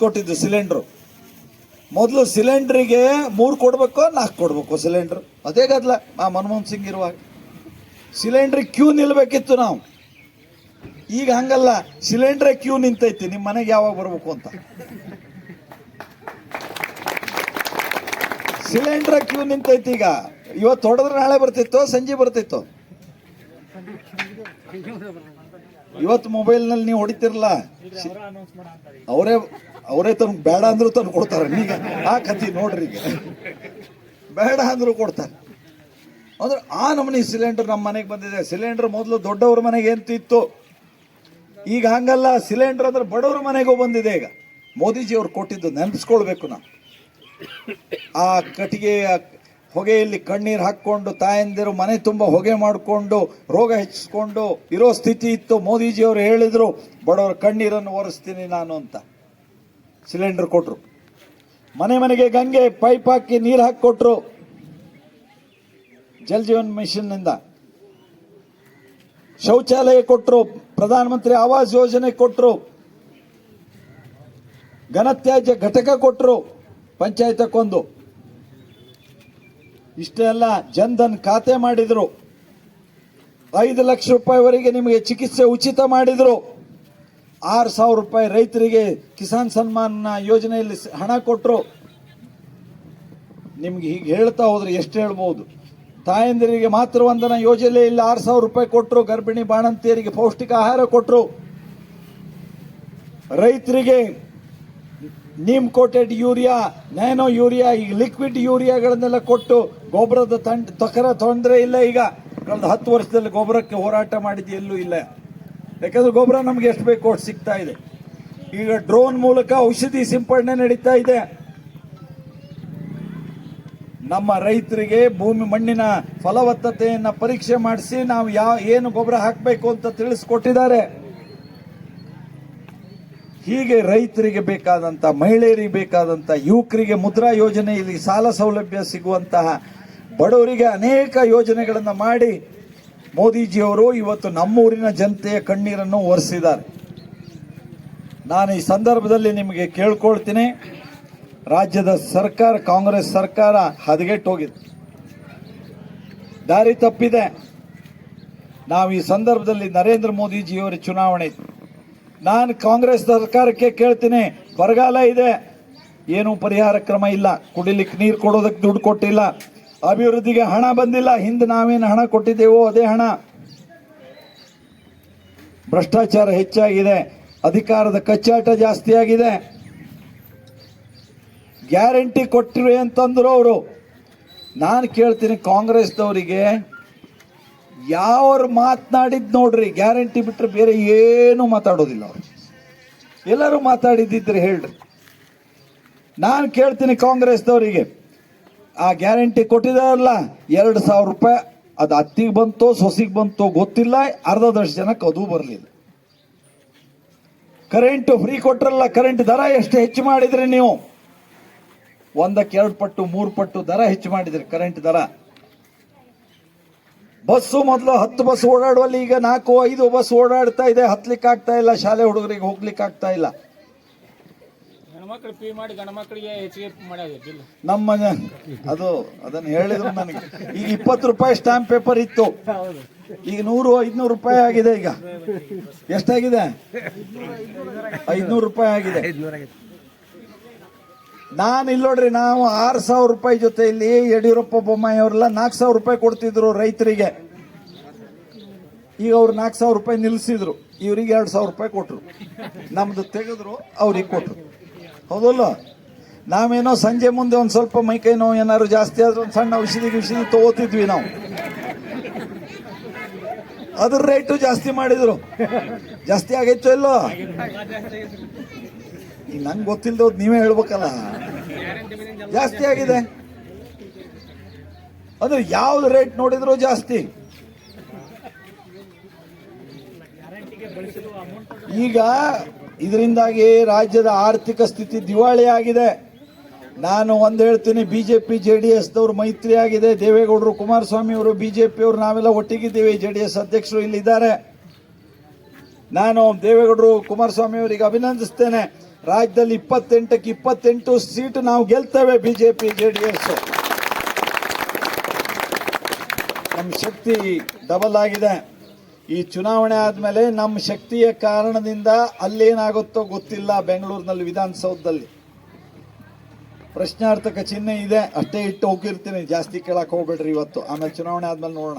ಕೊಟ್ಟಿದ್ದು ಸಿಲಿಂಡ್ರು. ಮೊದಲು ಸಿಲಿಂಡ್ರಿಗೆ ಮೂರು ಕೊಡಬೇಕು, ನಾಲ್ಕು ಕೊಡಬೇಕು ಸಿಲಿಂಡ್ರ್. ಅದೇ ಗದ್ಲ, ಆ ಮನಮೋಹನ್ ಸಿಂಗ್ ಇರುವಾಗ. ಸಿಲಿಂಡ್ರಿಗೆ ಕ್ಯೂ ನಿಲ್ಬೇಕಿತ್ತು ನಾವು. ಈಗ ಹಂಗಲ್ಲ, ಸಿಲಿಂಡ್ರೇ ಕ್ಯೂ ನಿಂತೈತಿ ನಿಮ್ಮ ಮನೆಗೆ ಯಾವಾಗ ಬರಬೇಕು ಅಂತ. ಸಿಲಿಂಡ್ರ ಕ್ಯೂ ನಿಂತೈತಿ ಈಗ. ಇವತ್ತು ಹೊಡೆದ್ರೆ ನಾಳೆ ಬರ್ತಿತ್ತು, ಸಂಜೆ ಬರ್ತಿತ್ತು. ಇವತ್ತು ಮೊಬೈಲ್ನಲ್ಲಿ ನೀವು ಹೊಡಿತಿರಲ್ಲ. ಅವರೇ ಅವರೇ ತನ್ ಬೇಡ ಅಂದ್ರೂ ತಂದು ಕೊಡ್ತಾರೆ ನೀವು ಆ ಕತಿ ನೋಡ್ರಿ ಬೇಡ ಅಂದ್ರೂ ಕೊಡ್ತಾರೆ. ಅಂದ್ರೆ ಆ ನಮೂನಿ ಸಿಲಿಂಡರ್ ನಮ್ಮ ಮನೆಗೆ ಬಂದಿದೆ. ಸಿಲಿಂಡರ್ ಮೊದಲು ದೊಡ್ಡವ್ರ ಮನೆಗೆ ಎಂತಿತ್ತು ಈಗ ಹಂಗಲ್ಲ. ಸಿಲಿಂಡರ್ ಅಂದ್ರೆ ಬಡವ್ರ ಮನೆಗೂ ಬಂದಿದೆ ಈಗ. ಮೋದಿಜಿ ಅವ್ರು ಕೊಟ್ಟಿದ್ದು ನೆನಪಿಸ್ಕೊಳ್ಬೇಕು ನಾವು. ಆ ಕಟ್ಟಿಗೆ ಹೊಗೆಯಲ್ಲಿ ಕಣ್ಣೀರು ಹಾಕ್ಕೊಂಡು ತಾಯಂದಿರು ಮನೆ ತುಂಬ ಹೊಗೆ ಮಾಡಿಕೊಂಡು, ರೋಗ ಹೆಚ್ಚಿಸ್ಕೊಂಡು ಇರೋ ಸ್ಥಿತಿ ಇತ್ತು. ಮೋದಿಜಿಯವರು ಹೇಳಿದರು, ಬಡವರ ಕಣ್ಣೀರನ್ನು ಒರೆಸ್ತೀನಿ ನಾನು ಅಂತ. ಸಿಲಿಂಡರ್ ಕೊಟ್ಟರು ಮನೆ ಮನೆಗೆ ಗಂಗೆ ಪೈಪ್ ಹಾಕಿ ನೀರು ಹಾಕಿಕೊಟ್ರು. ಜಲ್ ಜೀವನ್ ಮಿಷನ್ನಿಂದ. ಶೌಚಾಲಯ ಕೊಟ್ಟರು ಪ್ರಧಾನಮಂತ್ರಿ ಆವಾಸ್ ಯೋಜನೆ ಕೊಟ್ಟರು ಘನತ್ಯಾಜ್ಯ ಘಟಕ ಕೊಟ್ಟರು ಪಂಚಾಯತಕ್ಕೊಂದು. ಇಷ್ಟೆಲ್ಲ ಜನ್ಧನ್ ಖಾತೆ ಮಾಡಿದ್ರು. ಐದು ಲಕ್ಷ ರೂಪಾಯಿವರೆಗೆ ನಿಮಗೆ ಚಿಕಿತ್ಸೆ ಉಚಿತ ಮಾಡಿದ್ರು. ಆರು ಸಾವಿರ ರೂಪಾಯಿ ರೈತರಿಗೆ ಕಿಸಾನ್ ಸನ್ಮಾನ್ ಯೋಜನೆಯಲ್ಲಿ ಹಣ ಕೊಟ್ಟರು ನಿಮ್ಗೆ ಹೀಗೆ ಹೇಳ್ತಾ ಹೋದ್ರೆ ಎಷ್ಟು ಹೇಳ್ಬೋದು? ತಾಯಂದಿರಿಗೆ ಮಾತೃ ವಂದನ ಯೋಜನೆಯಲ್ಲಿ ಆರು ಸಾವಿರ ರೂಪಾಯಿ ಕೊಟ್ಟರು ಗರ್ಭಿಣಿ ಬಾಣಂತಿಯರಿಗೆ ಪೌಷ್ಟಿಕ ಆಹಾರ ಕೊಟ್ಟರು ರೈತರಿಗೆ neem coated urea, nano urea ಈಗ ಲಿಕ್ವಿಡ್ ಯೂರಿಯಾಗಳನ್ನೆಲ್ಲ ಕೊಟ್ಟು ಗೊಬ್ಬರದ ತಂಡ, ತಕರ ತೊಂದರೆ ಇಲ್ಲ ಈಗ. ಕಳೆದ ಹತ್ತು ವರ್ಷದಲ್ಲಿ ಗೊಬ್ಬರಕ್ಕೆ ಹೋರಾಟ ಮಾಡಿದ್ದು ಎಲ್ಲೂ ಇಲ್ಲ. ಯಾಕಂದ್ರೆ ಗೊಬ್ಬರ ನಮ್ಗೆ ಎಷ್ಟು ಬೇಕು ಅಷ್ಟು ಸಿಗ್ತಾ ಇದೆ. ಈಗ ಡ್ರೋನ್ ಮೂಲಕ ಔಷಧಿ ಸಿಂಪಡಣೆ ನಡೀತಾ ಇದೆ. ನಮ್ಮ ರೈತರಿಗೆ ಭೂಮಿ ಮಣ್ಣಿನ ಫಲವತ್ತತೆಯನ್ನು ಪರೀಕ್ಷೆ ಮಾಡಿಸಿ ನಾವು ಯಾವ ಏನು ಗೊಬ್ಬರ ಹಾಕಬೇಕು ಅಂತ ತಿಳಿಸ್ಕೊಟ್ಟಿದ್ದಾರೆ. ಹೀಗೆ ರೈತರಿಗೆ ಬೇಕಾದಂಥ ಮಹಿಳೆಯರಿಗೆ ಬೇಕಾದಂಥ ಯುವಕರಿಗೆ ಮುದ್ರಾ ಯೋಜನೆಯಲ್ಲಿ ಸಾಲ ಸೌಲಭ್ಯ ಸಿಗುವಂತಹ ಬಡವರಿಗೆ ಅನೇಕ ಯೋಜನೆಗಳನ್ನು ಮಾಡಿ ಮೋದಿಜಿಯವರು ಇವತ್ತು ನಮ್ಮೂರಿನ ಜನತೆಯ ಕಣ್ಣೀರನ್ನು ಒರೆಸಿದ್ದಾರೆ ನಾನು ಈ ಸಂದರ್ಭದಲ್ಲಿ ನಿಮಗೆ ಕೇಳ್ಕೊಳ್ತೀನಿ, ರಾಜ್ಯದ ಸರ್ಕಾರ, ಕಾಂಗ್ರೆಸ್ ಸರ್ಕಾರ ಹದಗೆಟ್ಟೋಗಿದೆ ದಾರಿ ತಪ್ಪಿದೆ ನಾವು ಈ ಸಂದರ್ಭದಲ್ಲಿ ನರೇಂದ್ರ ಮೋದಿಜಿಯವರ ಚುನಾವಣೆ ಇದೆ. ನಾನು ಕಾಂಗ್ರೆಸ್ ಸರ್ಕಾರಕ್ಕೆ ಕೇಳ್ತೀನಿ. ಬರಗಾಲ ಇದೆ. ಏನು ಪರಿಹಾರ ಕ್ರಮ ಇಲ್ಲ. ಕುಡಿಲಿಕ್ಕೆ ನೀರು ಕೊಡೋದಕ್ಕೆ ದುಡ್ಡು ಕೊಟ್ಟಿಲ್ಲ. ಅಭಿವೃದ್ಧಿಗೆ ಹಣ ಬಂದಿಲ್ಲ. ಹಿಂದೆ ನಾವೇನು ಹಣ ಕೊಟ್ಟಿದ್ದೇವೋ ಅದೇ ಹಣ. ಭ್ರಷ್ಟಾಚಾರ ಹೆಚ್ಚಾಗಿದೆ. ಅಧಿಕಾರದ ಕಚ್ಚಾಟ ಜಾಸ್ತಿ ಆಗಿದೆ. ಗ್ಯಾರಂಟಿ ಕೊಟ್ಟಿವೆ ಅಂತಂದ್ರು ಅವರು. ನಾನು ಕೇಳ್ತೀನಿ ಕಾಂಗ್ರೆಸ್ದವರಿಗೆ ಯಾವ್ರು ಮಾತನಾಡಿದ್ ನೋಡ್ರಿ, ಗ್ಯಾರಂಟಿ ಬಿಟ್ಟರೆ ಬೇರೆ ಏನು ಮಾತಾಡೋದಿಲ್ಲ ಅವರು. ಎಲ್ಲರೂ ಮಾತಾಡಿದ್ದಿದ್ರೆ ಹೇಳ್ರಿ. ನಾನು ಕೇಳ್ತೀನಿ ಕಾಂಗ್ರೆಸ್ದವರಿಗೆ ಆ ಗ್ಯಾರಂಟಿ ಕೊಟ್ಟಿದಾರಲ್ಲ ಎರಡು ಸಾವಿರ ರೂಪಾಯಿ, ಅದು ಅತ್ತಿಗೆ ಬಂತೋ, ಸೊಸಿಗೆ ಬಂತೋ ಗೊತ್ತಿಲ್ಲ ಅರ್ಧದಷ್ಟು ಜನಕ್ಕೆ ಅದು ಬರಲಿಲ್ಲ. ಕರೆಂಟ್ ಫ್ರೀ ಕೊಟ್ರಲ್ಲ, ಕರೆಂಟ್ ದರ ಎಷ್ಟು ಹೆಚ್ಚು ಮಾಡಿದ್ರಿ ನೀವು? ಒಂದಕ್ಕೆ ಎರಡು ಪಟ್ಟು, ಮೂರು ಪಟ್ಟು ದರ ಹೆಚ್ಚು ಮಾಡಿದ್ರಿ ಕರೆಂಟ್ ದರ. ಬಸ್ಸು ಮೊದಲು ಹತ್ತು ಬಸ್ ಓಡಾಡುವಲ್ಲಿ ಈಗ ನಾಲ್ಕು ಐದು ಬಸ್ ಓಡಾಡ್ತಾ ಇದೆ. ಹತ್ಲಿಕ್ಕೆ ಆಗ್ತಾ ಇಲ್ಲ ಶಾಲೆ ಹುಡುಗರಿಗೆ ಹೋಗ್ಲಿಕ್ಕೆ ಆಗ್ತಾ ಇಲ್ಲ ನಮ್ಮ ಅದು ಅದನ್ನ ಹೇಳಿದ್ರು ನನಗೆ. ಈಗ ಇಪ್ಪತ್ತು ರೂಪಾಯಿ ಸ್ಟ್ಯಾಂಪ್ ಪೇಪರ್ ಇತ್ತು. ಈಗ ನೂರು ಐದ್ನೂರು ರೂಪಾಯಿ ಆಗಿದೆ ಈಗ. ಎಷ್ಟಾಗಿದೆ? ಐದ್ನೂರು ರೂಪಾಯಿ ಆಗಿದೆ. ನಾನು ಇಲ್ಲಿ ನೋಡ್ರಿ, ನಾವು ಆರು ಸಾವಿರ ರೂಪಾಯಿ ಜೊತೆಯಲ್ಲಿ ಯಡಿಯೂರಪ್ಪ ಬೊಮ್ಮಾಯಿ ಅವರೆಲ್ಲ ನಾಲ್ಕು ಸಾವಿರ ರೂಪಾಯಿ ಕೊಡ್ತಿದ್ರು ರೈತರಿಗೆ. ಈಗ ಅವ್ರು ನಾಲ್ಕು ಸಾವಿರ ರೂಪಾಯಿ ನಿಲ್ಲಿಸಿದ್ರು ಇವರಿಗೆ ಎರಡು ಸಾವಿರ ರೂಪಾಯಿ ಕೊಟ್ಟರು ನಮ್ದು ತೆಗೆದ್ರು, ಅವ್ರಿಗೆ ಕೊಟ್ಟರು ಹೌದಲ್ಲ? ನಾವೇನೋ ಸಂಜೆ ಮುಂದೆ ಒಂದು ಸ್ವಲ್ಪ ಮೈಕೈ ನೋವು ಏನಾದ್ರು ಜಾಸ್ತಿ ಆದ್ರೆ ಒಂದು ಸಣ್ಣ ಔಷಧಿ ಔಷಧಿ ತಗೋತಿದ್ವಿ ನಾವು. ಅದ್ರ ರೇಟು ಜಾಸ್ತಿ ಮಾಡಿದ್ರು. ಜಾಸ್ತಿ ಆಗೈತೋ ಇಲ್ಲೋ? ಈಗ ನಂಗೆ ಗೊತ್ತಿಲ್ಲದವ್ದು ನೀವೇ ಹೇಳ್ಬೇಕಲ್ಲ? ಜಾಸ್ತಿ ಆಗಿದೆ. ಅಂದ್ರೆ ಯಾವ್ದು ರೇಟ್ ನೋಡಿದ್ರು ಜಾಸ್ತಿ. ಈಗ ಇದರಿಂದಾಗಿ ರಾಜ್ಯದ ಆರ್ಥಿಕ ಸ್ಥಿತಿ ದಿವಾಳಿ ಆಗಿದೆ. ನಾನು ಒಂದು ಹೇಳ್ತೀನಿ, ಬಿಜೆಪಿ ಜೆ ಡಿ ಎಸ್ದವ್ರು ಮೈತ್ರಿ ಆಗಿದೆ. ದೇವೇಗೌಡರು, ಕುಮಾರಸ್ವಾಮಿ ಅವರು ಬಿಜೆಪಿ ಅವರು ನಾವೆಲ್ಲ ಒಟ್ಟಿಗಿದ್ದೀವಿ. ಜೆ ಡಿ ಎಸ್ ಅಧ್ಯಕ್ಷರು ಇಲ್ಲಿದ್ದಾರೆ. ನಾನು ದೇವೇಗೌಡರು, ಕುಮಾರಸ್ವಾಮಿ ಅವರಿಗೆ ಅಭಿನಂದಿಸ್ತೇನೆ. ರಾಜ್ಯದಲ್ಲಿ ಇಪ್ಪತ್ತೆಂಟಕ್ಕೆ ಇಪ್ಪತ್ತೆಂಟು ಸೀಟ್ ನಾವು ಗೆಲ್ತೇವೆ ಬಿಜೆಪಿ ಜೆ ಡಿ ಎಸ್ ನಮ್ಮ ಶಕ್ತಿ ಡಬಲ್ ಆಗಿದೆ. ಈ ಚುನಾವಣೆ ಆದಮೇಲೆ ನಮ್ಮ ಶಕ್ತಿಯ ಕಾರಣದಿಂದ ಅಲ್ಲೇನಾಗುತ್ತೋ ಗೊತ್ತಿಲ್ಲ ಬೆಂಗಳೂರಿನಲ್ಲಿ ವಿಧಾನಸೌಧದಲ್ಲಿ. ಪ್ರಶ್ನಾರ್ಥಕ ಚಿಹ್ನೆ ಇದೆ. ಅಷ್ಟೇ ಇಟ್ಟು ಹೋಗಿರ್ತೀನಿ. ಜಾಸ್ತಿ ಕೇಳಕ್ ಹೋಗ್ಬೇಡ್ರಿ ಇವತ್ತು. ಆಮೇಲೆ ಚುನಾವಣೆ ಆದ್ಮೇಲೆ ನೋಡೋಣ.